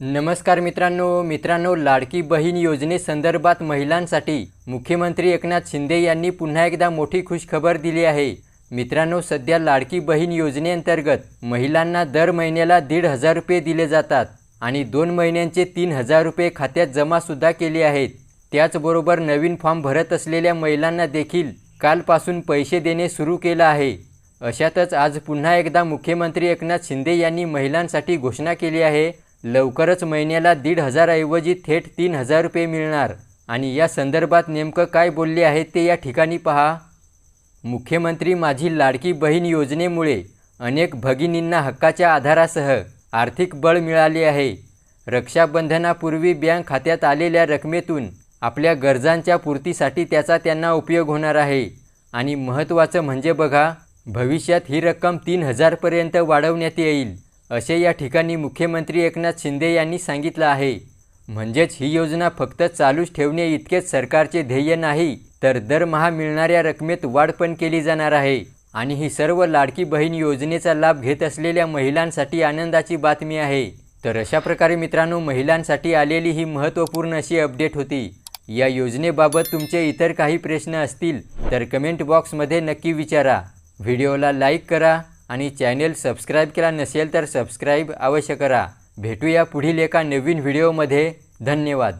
नमस्कार मित्रांनो मित्रांनो लाडकी बहीण योजनेसंदर्भात महिलांसाठी मुख्यमंत्री एकनाथ शिंदे यांनी पुन्हा एकदा मोठी खुशखबर दिली आहे. मित्रांनो सध्या लाडकी बहीण योजनेअंतर्गत महिलांना दर महिन्याला दीड हजार रुपये दिले जातात आणि दोन महिन्यांचे तीन हजार रुपये खात्यात जमासुद्धा केले आहेत. त्याचबरोबर नवीन फॉर्म भरत असलेल्या महिलांना देखील कालपासून पैसे देणे सुरू केलं आहे. अशातच आज पुन्हा एकदा मुख्यमंत्री एकनाथ शिंदे यांनी महिलांसाठी घोषणा केली आहे लवकरच महिन्याला दीड हजारऐवजी थेट तीन हजार रुपये मिळणार. आणि या संदर्भात नेमकं काय बोलले आहे ते या ठिकाणी पहा. मुख्यमंत्री माझी लाडकी बहीण योजनेमुळे अनेक भगिनींना हक्काच्या आधारासह आर्थिक बळ मिळाले आहे. रक्षाबंधनापूर्वी बँक खात्यात आलेल्या रकमेतून आपल्या गरजांच्या पूर्तीसाठी त्याचा त्यांना उपयोग होणार आहे. आणि महत्त्वाचं म्हणजे बघा भविष्यात ही रक्कम तीन हजारपर्यंत वाढवण्यात येईल. असे या ठिकाणी मुख्यमंत्री एकनाथ शिंदे यांनी सांगितलं आहे. म्हणजेच ही योजना फक्त चालूच ठेवणे इतकेच सरकारचे ध्येय नाही तर दरमहा मिळणाऱ्या रकमेत वाढ पण केली जाणार आहे. आणि ही सर्व लाडकी बहीण योजनेचा लाभ घेत असलेल्या महिलांसाठी आनंदाची बातमी आहे. तर अशा प्रकारे मित्रांनो महिलांसाठी आलेली ही महत्त्वपूर्ण अशी अपडेट होती. या योजनेबाबत तुमचे इतर काही प्रश्न असतील तर कमेंट बॉक्समध्ये नक्की विचारा. व्हिडिओला लाईक करा. आणि चॅनेल सबस्क्राईब केला नसेल तर सबस्क्राईब अवश्य करा. भेटूया पुढील एका नवीन व्हिडिओमध्ये. धन्यवाद.